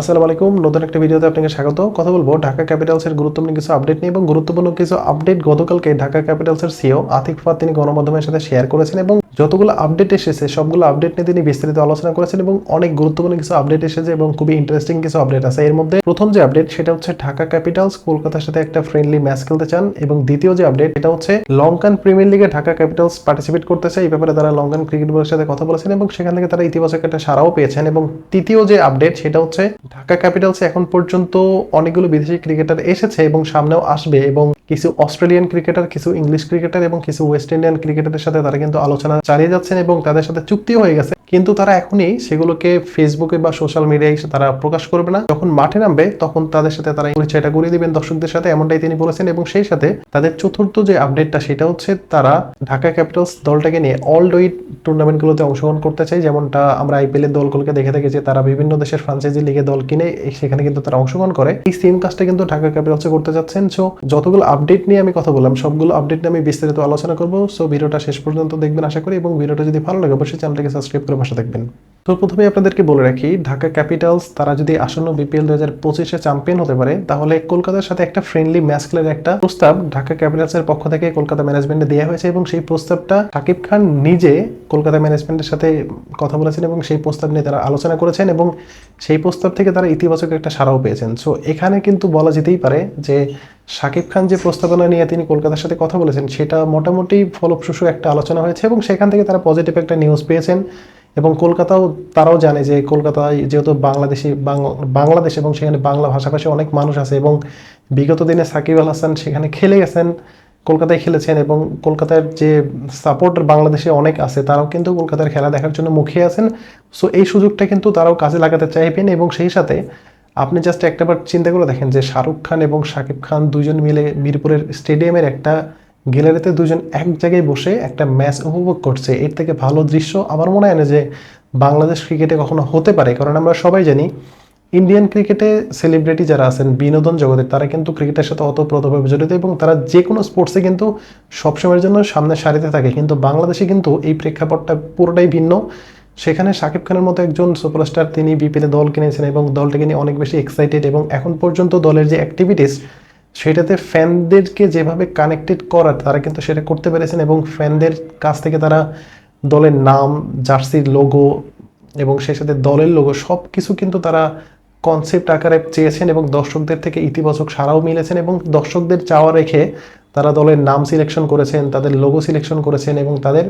আসসালামু আলাইকুম, নতুন একটা ভিডিওতে আপনাকে স্বাগত। কথা বলব, ঢাকা ক্যাপিটালসের গুরুত্বপূর্ণ কিছু আপডেট নিয়ে এবং গুরুত্বপূর্ণ কিছু আপডেট গতকালকে ঢাকা ক্যাপিটালসের সিও আতিক ফাত তিনি গণমাধ্যমের সাথে শেয়ার করেছেন এবং যতগুলো আপডেট এসেছে, সবগুলো আপডেট নিয়ে তিনি বিস্তারিত আলোচনা করেছেন এবং অনেক গুরুত্বপূর্ণ কিছু আপডেট এসেছে এবং খুবই ইন্টারেস্টিং কিছু আপডেট আছে। এর মধ্যে প্রথম যে আপডেট সেটা হচ্ছে ঢাকা ক্যাপিটালস কলকাতার সাথে একটা ফ্রেন্ডলি ম্যাচ খেলতে চান এবং দ্বিতীয় যে আপডেট এটা হচ্ছে লঙ্কান প্রিমিয়ার লিগে ঢাকা ক্যাপিটালস পার্টিসিপেট করতেছে এই ব্যাপারে তারা লঙ্কান ক্রিকেট বোর্ডের সাথে কথা বলেছেন এবং সেখান থেকে তারা ইতিবাচক একটা সারাও পেয়েছেন এবং তৃতীয় যে আপডেট সেটা হচ্ছে ঢাকা ক্যাপিটালসে এখন পর্যন্ত অনেকগুলো বিদেশি ক্রিকেটার এসেছে এবং সামনেও আসবে এবং কিছু অস্ট্রেলিয়ান ক্রিকেটার কিছু ইংলিশ ক্রিকেটার এবং কিছু ওয়েস্ট ইন্ডিয়ান ক্রিকেটারের সাথে তারা কিন্তু আলোচনা চালিয়ে যাচ্ছেন এবং তাদের সাথে চুক্তিও হয়ে গেছে। কিন্তু তারা এখনই সেগুলোকে ফেসবুকে বা সোশ্যাল মিডিয়ায় তারা প্রকাশ করবে না। যখন মাঠে নামবে, তখন তাদের সাথে তারা পরিচয়টা করিয়ে দিবেন। দর্শকদের সাথে এমনটাই তিনি বলেছেন এবং সেই সাথে তাদের চতুর্থ যে আপডেটটা সেটা হচ্ছে তারা ঢাকা ক্যাপিটালস দলটাকে নিয়ে অল ডুইট টুর্নামেন্টগুলোতে অংশগ্রহণ করতে চাই যেমনটা আমরা আইপিএল এর দলগুলোকে দেখে থাকি যে তারা বিভিন্ন দেশের ফ্রাঞ্চাইজি লিগে দল কিনে সেখানে কিন্তু তারা অংশগ্রহণ করে। এই সেম কাজটা কিন্তু ঢাকা ক্যাপিটালসে করতে যাচ্ছেন। সো যতগুলো আপডেট নিয়ে আমি কথা বললাম, সবগুলো আপডেট নিয়ে আমি বিস্তারিত আলোচনা করব। সো ভিডিওটা শেষ পর্যন্ত দেখবেন। আশা এবং ভিডিওটা যদি ভালো লাগে অবশ্যই চ্যানেলটাকে সাবস্ক্রাইব করে পাশে থাকবেন। তো প্রথমে আপনাদেরকে বলে রাখি, ঢাকা ক্যাপিটালস তারা যদি আসন্ন বিপিএল দু হাজার পঁচিশে চ্যাম্পিয়ন হতে পারে, তাহলে কলকাতার সাথে একটা ফ্রেন্ডলি ম্যাচ খেলার একটা প্রস্তাব ঢাকা ক্যাপিটালসের পক্ষ থেকে কলকাতা ম্যানেজমেন্টে দেওয়া হয়েছে এবং সেই প্রস্তাবটা সাকিব খান নিজে কলকাতা ম্যানেজমেন্টের সাথে কথা বলেছেন এবং সেই প্রস্তাব নিয়ে তারা আলোচনা করেছেন এবং সেই প্রস্তাব থেকে তারা ইতিবাচক একটা সাড়াও পেয়েছেন। সো এখানে কিন্তু বলা যেতেই পারে যে সাকিব খান যে প্রস্তাবনা নিয়ে তিনি কলকাতার সাথে কথা বলেছেন, সেটা মোটামুটি ফলপ্রসূ একটা আলোচনা হয়েছে এবং সেখান থেকে তারা পজিটিভ একটা নিউজ পেয়েছেন। এবং কলকাতাও তারাও জানে যে কলকাতায় যেহেতু বাংলাদেশি বাংলাদেশ এবং সেখানে বাংলা ভাষাভাষী অনেক মানুষ আছে এবং বিগত দিনে সাকিব আল হাসান সেখানে খেলে গেছেন, কলকাতায় খেলেছেন এবং কলকাতার যে সাপোর্টার বাংলাদেশে অনেক আছে, তারাও কিন্তু কলকাতার খেলা দেখার জন্য মুখিয়ে আছেন। সো এই সুযোগটা কিন্তু তারাও কাজে লাগাতে চাইবেন এবং সেই সাথে আপনি জাস্ট একটাবার চিন্তা করে দেখেন যে শাহরুখ খান এবং শাকিব খান দুজন মিলে মিরপুরের স্টেডিয়ামের একটা গ্যালারিতে দুজন এক জায়গায় বসে একটা ম্যাচ উপভোগ করছে। এর থেকে ভালো দৃশ্য আমার মনে হয় না যে বাংলাদেশ ক্রিকেটে কখনো হতে পারে, কারণ আমরা সবাই জানি ইন্ডিয়ান ক্রিকেটে সেলিব্রিটি যারা আছেন, বিনোদন জগতে, তারা কিন্তু ক্রিকেটের সাথে অতপ্রতভাবে জড়িত এবং তারা যে কোনো স্পোর্টসে কিন্তু সবসময়ের জন্য সামনে সারিতে থাকে। কিন্তু বাংলাদেশে কিন্তু এই প্রেক্ষাপটটা পুরোটাই ভিন্ন। সেখানে শাকিব খানের মতো একজন সুপারস্টার তিনি বিপিএলে দল কিনেছেন এবং দলটাকে নিয়ে অনেক বেশি এক্সাইটেড এবং এখন পর্যন্ত দলের যে অ্যাক্টিভিটিস সেটাতে ফ্যানদেরকে যেভাবে কানেক্টেড করার তারা কিন্তু সেটা করতে পেরেছেন এবং ফ্যানদের কাছ থেকে তারা দলের নাম, জার্সির লোগো এবং সেই সাথে দলের লোগো সব কিছু কিন্তু তারা কনসেপ্ট আকারে চেয়েছেন এবং দর্শকদের থেকে ইতিবাচক সারাও মিলেছেন এবং দর্শকদের চাওয়া রেখে তারা দলের নাম সিলেকশন করেছেন, তাদের লোগো সিলেকশন করেছেন এবং তাদের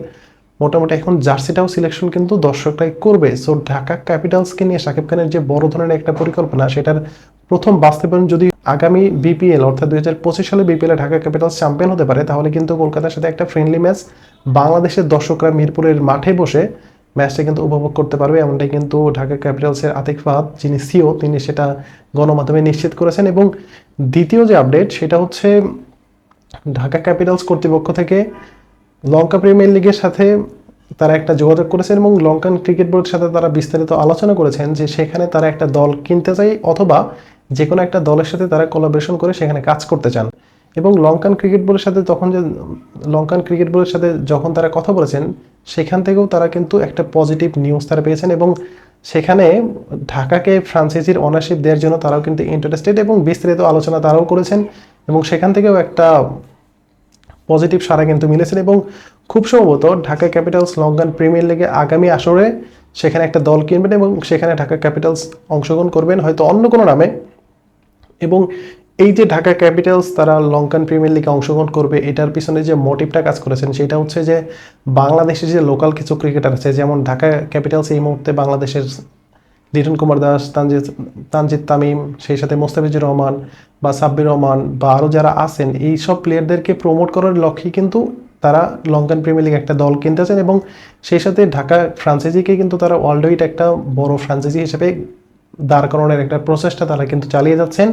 মোটামুটি এখন জার্সিটাও সিলেকশন কিন্তু দর্শকরাই করবে। সো ঢাকা ক্যাপিটালসকে নিয়ে শাকিব খানের যে বড় ধরনের একটা পরিকল্পনা, সেটার প্রথম বাস্তবায়ন যদি আগামী বিপিএল অর্থাৎ দুই হাজার পঁচিশ সালে বিপিএলে ঢাকা ক্যাপিটালস চ্যাম্পিয়ন হতে পারে, তাহলে কিন্তু কলকাতার সাথে একটা ফ্রেন্ডলি ম্যাচ বাংলাদেশের দর্শকরা মিরপুরের মাঠে বসে ম্যাচটা কিন্তু উপভোগ করতে পারবে। এমনটাই কিন্তু ঢাকা ক্যাপিটালসের আতিক ফাহাদ, যিনি সিও তিনি সেটা গণমাধ্যমে নিশ্চিত করেছেন। এবং দ্বিতীয় যে আপডেট সেটা হচ্ছে ঢাকা ক্যাপিটালস কর্তৃপক্ষ থেকে লঙ্কা প্রিমিয়ার লিগের সাথে তারা একটা যোগাযোগ করেছেন এবং লঙ্কান ক্রিকেট বোর্ডের সাথে তারা বিস্তারিত আলোচনা করেছেন যে সেখানে তারা একটা দল কিনতে চাই অথবা যে কোনো একটা দলের সাথে তারা কোলাবরেশন করে সেখানে কাজ করতে চান। এবং লঙ্কান ক্রিকেট বোর্ডের সাথে তখন যে, লঙ্কান ক্রিকেট বোর্ডের সাথে যখন তারা কথা বলেছেন, সেখান থেকেও তারা কিন্তু একটা পজিটিভ নিউজ তারা পেয়েছেন এবং সেখানে ঢাকাকে ফ্রান্সাইজির অনারশিপ দেওয়ার জন্য তারাও কিন্তু ইন্টারেস্টেড এবং বিস্তারিত আলোচনা তারাও করেছেন এবং সেখান থেকেও একটা পজিটিভ সারা কিন্তু মিলেছেন এবং খুব সম্ভবত ঢাকা ক্যাপিটালস লঙ্কান প্রিমিয়ার লিগে আগামী আসরে সেখানে একটা দল কিনবেন এবং সেখানে ঢাকা ক্যাপিটালস অংশগ্রহণ করবেন হয়তো অন্য কোনো নামে। এবং এই যে ঢাকা ক্যাপিটালস তারা লঙ্কান প্রিমিয়ার লিগে অংশগ্রহণ করবে, এটার পিছনে যে মোটিভটা কাজ করেছেন, সেটা হচ্ছে যে বাংলাদেশের যে লোকাল কিছু ক্রিকেটার আছে, যেমন ঢাকা ক্যাপিটালস এই মুহূর্তে বাংলাদেশের লিটন কুমার দাস তানজিৎ তানজিৎ তামিম, সেই সাথে মোস্তাফিজুর রহমান বা সাব্বির রহমান বা আরও যারা আছেন, এই সব প্লেয়ারদেরকে প্রমোট করার লক্ষ্যে কিন্তু তারা লঙ্কান প্রিমিয়ার লিগ একটা দল কিনতেছেন এবং সেই সাথে ঢাকা ফ্রান্সাইজিকে কিন্তু তারা ওয়ার্ল্ড ওয়াইড একটা বড় ফ্রান্সাইজি হিসেবে দাঁড় করানোর একটা প্রচেষ্টা তারা কিন্তু চালিয়ে যাচ্ছেন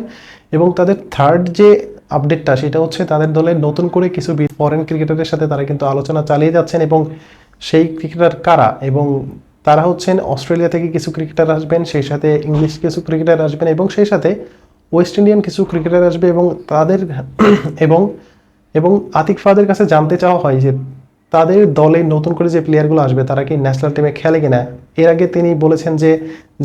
এবং তাদের থার্ড যে আপডেটটা সেটা হচ্ছে তাদের দলের নতুন করে কিছু ফরেন ক্রিকেটারের সাথে তারা কিন্তু আলোচনা চালিয়ে যাচ্ছেন এবং সেই ক্রিকেটার কারা এবং তারা হচ্ছেন অস্ট্রেলিয়া থেকে কিছু ক্রিকেটার আসবেন, সেই সাথে ইংলিশ কিছু ক্রিকেটার আসবেন এবং সেই সাথে ওয়েস্ট ইন্ডিয়ান কিছু ক্রিকেটার আসবে এবং তাদের এবং এবং আতিক ফাদের কাছে জানতে চাওয়া হয় যে তাদের দলে নতুন করে যে প্লেয়ারগুলো আসবে, তারা কি ন্যাশনাল টিমে খেলে কিনা? এর আগে তিনি বলেছেন যে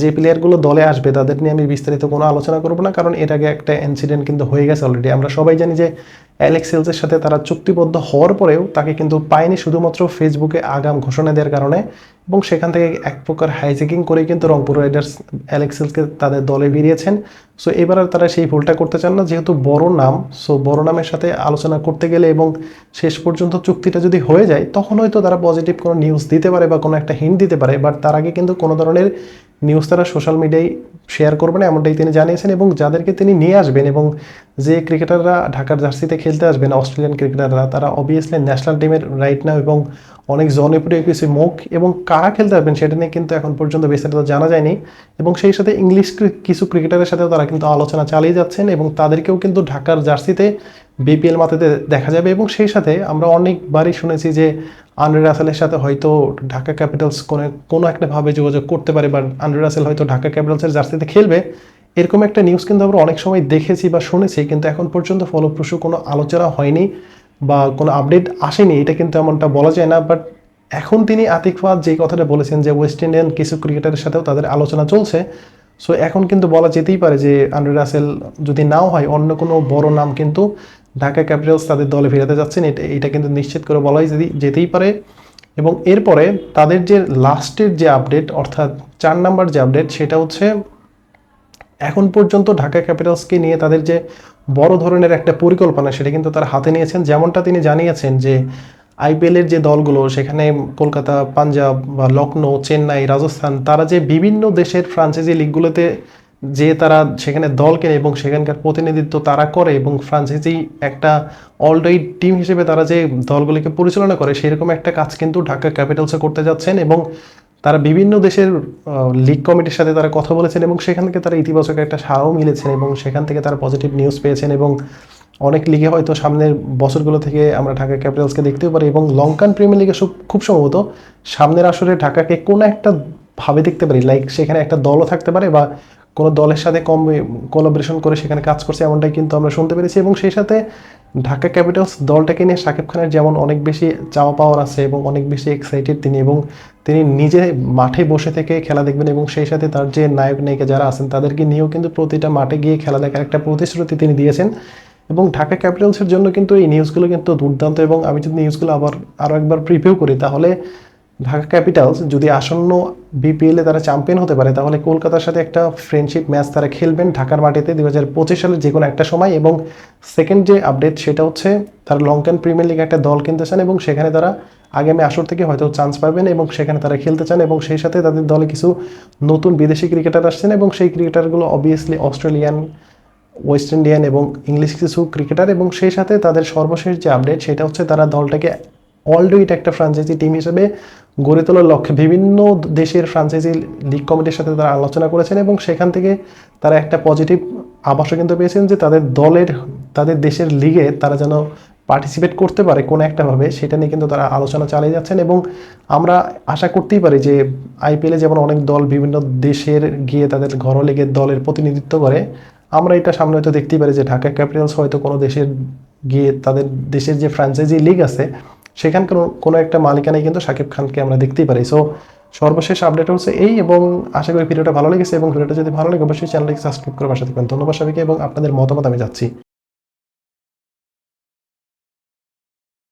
যে প্লেয়ারগুলো দলে আসবে তাদের নিয়ে আমি বিস্তারিত কোনো আলোচনা করব না, কারণ এর আগে একটা ইনসিডেন্ট কিন্তু হয়ে গেছে অলরেডি আমরা সবাই জানি যে অ্যালেক্স সেলসের সাথে তারা চুক্তিবদ্ধ হওয়ার পরেও তাকে কিন্তু পায়নি শুধুমাত্র ফেসবুকে আগাম ঘোষণা দেওয়ার কারণে। এবং সেখান থেকে এক প্রকার হাইজেকিং করেই কিন্তু রংপুর রাইডার্স অ্যালেক্স সেলসকে তাদের দলে বেরিয়েছেন। সো এবার তারা সেই ভুলটা করতে চান না। যেহেতু বড় নাম সো বড় নামের সাথে আলোচনা করতে গেলে এবং শেষ পর্যন্ত চুক্তিটা যদি হয়ে যায়, তখন হয়তো তারা পজিটিভ কোনো নিউজ দিতে পারে বা কোনো একটা হিন্ট দিতে পারে। বাট তার আগে কিন্তু কোনো ধরনের নিউজ তারা সোশ্যাল মিডিয়ায় শেয়ার করবেন এমনটাই তিনি জানিয়েছেন এবং যাদেরকে তিনি নিয়ে আসবেন এবং যে ক্রিকেটাররা ঢাকার জার্সিতে খেলতে আসবেন অস্ট্রেলিয়ান ক্রিকেটাররা, তারা অবভিয়াসলি ন্যাশনাল টিমের রাইট নাও এবং অনেক জনপ্রিয় কিছু মুখ এবং কারা খেলতে আসবেন সেটা নিয়ে কিন্তু এখন পর্যন্ত বিস্তারিত জানা যায়নি এবং সেই সাথে ইংলিশ কিছু ক্রিকেটারের সাথেও তারা কিন্তু আলোচনা চালিয়ে যাচ্ছেন এবং তাদেরকেও কিন্তু ঢাকার জার্সিতে বিপিএল মাথাতে দেখা যাবে এবং সেই সাথে আমরা অনেকবারই শুনেছি যে আন্ড্রে রাসেলের সাথে হয়তো ঢাকা ক্যাপিটালস কোনো কোনো একটা ভাবে যোগাযোগ করতে পারে বা আন্ড্রে রাসেল হয়তো ঢাকা ক্যাপিটালসের জার্সিতে খেলবে। এরকম একটা নিউজ কিন্তু আমরা অনেক সময় দেখেছি বা শুনেছি, কিন্তু এখন পর্যন্ত ফলপ্রসূ কোনো আলোচনা হয়নি বা কোনো আপডেট আসেনি, এটা কিন্তু এমনটা বলা যায় না। বাট এখন তিনি আতিক ফাহাদ যে কথাটা বলেছেন যে ওয়েস্ট ইন্ডিয়ান কিছু ক্রিকেটারের সাথেও তাদের আলোচনা চলছে সো এখন কিন্তু বলা যেতেই পারে যে আন্ড্রে রাসেল যদি নাও হয়, অন্য কোনো বড় নাম কিন্তু ঢাকা ক্যাপিটালস তাদের দলে ফেরাতে যাচ্ছেন, এটা এটা কিন্তু নিশ্চিত করে বলাই যেতেই পারে। এবং এরপরে তাদের যে লাস্টের যে আপডেট অর্থাৎ চার নাম্বার যে আপডেট সেটা হচ্ছে এখন পর্যন্ত ঢাকা ক্যাপিটালসকে নিয়ে তাদের যে বড় ধরনের একটা পরিকল্পনা সেটা কিন্তু তারা হাতে নিয়েছেন। যেমনটা তিনি জানিয়েছেন যে আইপিএলের যে দলগুলো, সেখানে কলকাতা, পাঞ্জাব বা লখনৌ চেন্নাই, রাজস্থান, তারা যে বিভিন্ন দেশের ফ্রাঞ্চাইজি লিগগুলোতে যে তারা সেখানে দল কেনে এবং সেখানকার প্রতিনিধিত্ব তারা করে এবং ফ্রাঞ্চাইজি একটা অলরাইড টিম হিসেবে তারা যে দলগুলিকে পরিচালনা করে, সেরকম একটা কাজ কিন্তু ঢাকা ক্যাপিটালসে করতে যাচ্ছেন এবং তারা বিভিন্ন দেশের লিগ কমিটির সাথে তারা কথা বলেছেন এবং সেখান থেকে তারা ইতিবাচক একটা সাড়াও মিলেছেন এবং সেখান থেকে তারা পজিটিভ নিউজ পেয়েছেন এবং অনেক লিগে হয়তো সামনের বছরগুলো থেকে আমরা ঢাকা ক্যাপিটালসকে দেখতেও পারি এবং লঙ্কান প্রিমিয়ার লিগে খুব সম্ভবত সামনের আসরে ঢাকাকে কোনো একটা ভাবে দেখতে পারি লাইক সেখানে একটা দলও থাকতে পারে বা কোনো দলের সাথে কম কোলাবোরেশন করে সেখানে কাজ করছে এমনটাই কিন্তু আমরা শুনতে পেরেছি এবং সেই সাথে ঢাকা ক্যাপিটালস দলটাকে নিয়ে শাকিব খানের যেমন অনেক বেশি চাওয়া পাওয়ার আছে এবং অনেক বেশি এক্সাইটেড তিনি এবং তিনি নিজে মাঠে বসে থেকে খেলা দেখবেন এবং সেই সাথে তার যে নায়ক নায়িকা যারা আছেন তাদেরকে নিয়েও কিন্তু প্রতিটা মাঠে গিয়ে খেলা দেখার একটা প্রতিশ্রুতি তিনি দিয়েছেন। এবং ঢাকা ক্যাপিটালসের জন্য কিন্তু এই নিউজগুলো কিন্তু দুর্দান্ত এবং আমি যদি নিউজগুলো আবার আরও একবার প্রিভিউ করি তাহলে ঢাকা ক্যাপিটালস যদি আসন্ন বিপিএলে তারা চ্যাম্পিয়ন হতে পারে, তাহলে কলকাতার সাথে একটা ফ্রেন্ডশিপ ম্যাচ তারা খেলবেন ঢাকার মাটিতে দু হাজার পঁচিশ সালের যে কোনো একটা সময়। এবং সেকেন্ড যে আপডেট সেটা হচ্ছে তারা লঙ্কান প্রিমিয়ার লিগে একটা দল কিনতে চান এবং সেখানে তারা আগামী আসর থেকে হয়তো চান্স পাবেন এবং সেখানে তারা খেলতে চান এবং সেই সাথে তাদের দলে কিছু নতুন বিদেশি ক্রিকেটার আসছেন এবং সেই ক্রিকেটারগুলো অবভিয়াসলি অস্ট্রেলিয়ান ওয়েস্ট ইন্ডিয়ান এবং ইংলিশ কিছু ক্রিকেটার এবং সেই সাথে তাদের সর্বশেষ যে আপডেট সেটা হচ্ছে তারা দলটাকে অলরেডি একটা ফ্রাঞ্চাইজি টিম হিসেবে গড়ে তোলার লক্ষ্যে বিভিন্ন দেশের ফ্রাঞ্চাইজি লিগ কমিটির সাথে তারা আলোচনা করেছেন এবং সেখান থেকে তারা একটা পজিটিভ আভাসও কিন্তু পেয়েছেন যে তাদের দলের, তাদের দেশের লিগে তারা যেন পার্টিসিপেট করতে পারে কোনো একটাভাবে সেটা নিয়ে কিন্তু তারা আলোচনা চালিয়ে যাচ্ছেন এবং আমরা আশা করতেই পারি যে আইপিএলে যেমন অনেক দল বিভিন্ন দেশের গিয়ে তাদের ঘর লিগের দলের প্রতিনিধিত্ব করে, আমরা এটা সামনে হয়তো দেখতেই পারি যে ঢাকা ক্যাপিটালস হয়তো কোনো দেশের গিয়ে তাদের দেশের যে ফ্র্যাঞ্চাইজি লিগ আছে সেখানকার কোনো একটা মালিকানায় কিন্তু শাকিব খানকে আমরা দেখতেই পারি। সো সর্বশেষ আপডেট হচ্ছে এই এবং আশা করি ভিডিওটা ভালো লেগেছে এবং ভিডিওটা যদি ভালো লাগে, অবশ্যই চ্যানেলটিকে সাবস্ক্রাইব করে পাশে থাকবেন। ধন্যবাদ সবাইকে এবং আপনাদের মতামত আমি যাচ্ছি।